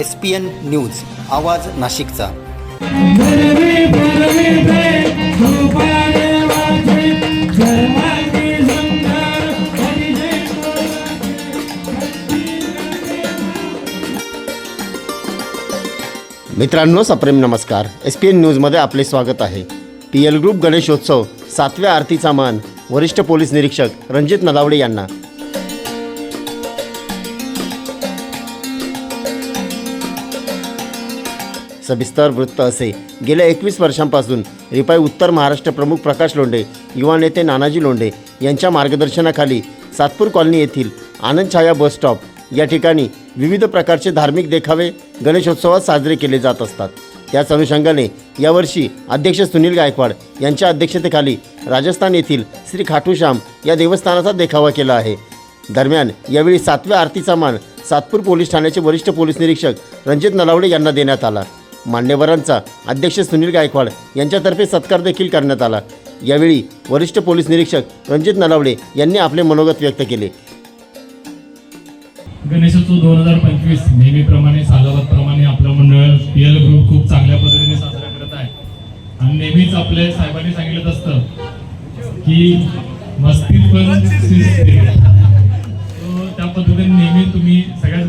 S P N news आवाज नाशिकचा. मित्रांनो सप्रेम नमस्कार. एस पी एन न्यूजमध्ये आपले स्वागत आहे. पी एल ग्रुप गणेशोत्सव सातव्या आरतीचा मान वरिष्ठ पोलीस निरीक्षक रणजित नलावडे यांना. सविस्तर वृत्त असे. गेल्या एकवीस वर्षांपासून रिपाई उत्तर महाराष्ट्र प्रमुख प्रकाश लोंढे युवा नेते नानाजी लोंढे यांच्या मार्गदर्शनाखाली सातपूर कॉलनी येथील आनंद छाया बस स्टॉप या ठिकाणी विविध प्रकारचे धार्मिक देखावे गणेशोत्सवात साजरे केले जात असतात. त्याच अनुषंगाने यावर्षी अध्यक्ष सुनील गायकवाड यांच्या अध्यक्षतेखाली राजस्थान येथील श्री खाटूश्याम या देवस्थानाचा देखावा केला आहे. दरम्यान यावेळी सातव्या आरतीचा मान सातपूर पोलीस ठाण्याचे वरिष्ठ पोलीस निरीक्षक रणजित नलावडे यांना देण्यात आला. मान्यवरांचा अध्यक्ष सुनील गायकवाड यांच्यातर्फे सत्कार देखील करण्यात आला. यावेळी वरिष्ठ पोलीस निरीक्षक रणजित नलावडे यांनी आपले मनोगत व्यक्त केले. गणेशोत्सव दोन हजार पंचवीस नेहमीप्रमाणे सालाबादप्रमाणे आपलं मंडळ पी एल ग्रुप खूप चांगल्या पद्धतीने साजरा करत आहे. आणि नेहमीच आपल्या साहेबांनी सांगितलं असतं की मस्तीत पण त्या पद्धतीने नेहमी तुम्ही सगळ्याच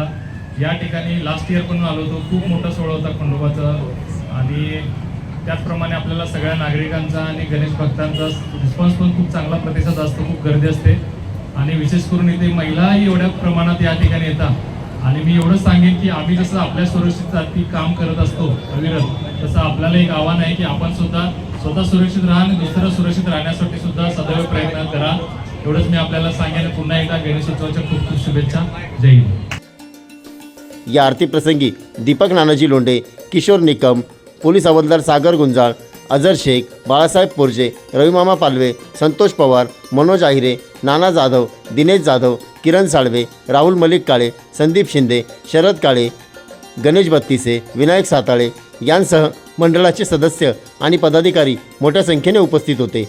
होता. या ठिकाणी लास्ट इयर पण आलो होतो. खूप मोठा सोहळा होता खंडोबाचा. आणि त्याचप्रमाणे आपल्याला सगळ्या नागरिकांचा आणि गणेश भक्तांचा रिस्पॉन्स पण खूप चांगला प्रतिसाद असतो. खूप गर्दी असते. आणि विशेष करून इथे महिलाही एवढ्या प्रमाणात या ठिकाणी येतात. आणि मी एवढंच सांगेन की आम्ही जसं आपल्या सुरक्षितसाठी काम करत असतो अविरत तसं आपल्याला एक आव्हान आहे की आपण सुद्धा स्वतः सुरक्षित राहा आणि दुसरं सुरक्षित राहण्यासाठी सुद्धा सदैव प्रयत्न करा. एवढंच मी आपल्याला सांगेन. पुन्हा एकदा गणेशोत्सवाच्या खूप खूप शुभेच्छा. जय हिंद. या आरतीप्रसंगी दीपक नानाजी लोंढे किशोर निकम पोलीस हवालदार सागर गुंजाळ अजर शेख बाळासाहेब पोरजे रविमामा पालवे संतोष पवार मनोज आहिरे नाना जाधव दिनेश जाधव किरण साळवे राहुल मलिक काळे संदीप शिंदे शरद काळे गणेश बत्तीसे विनायक साताळे यांसह मंडळाचे सदस्य आणि पदाधिकारी मोठ्या संख्येने उपस्थित होते.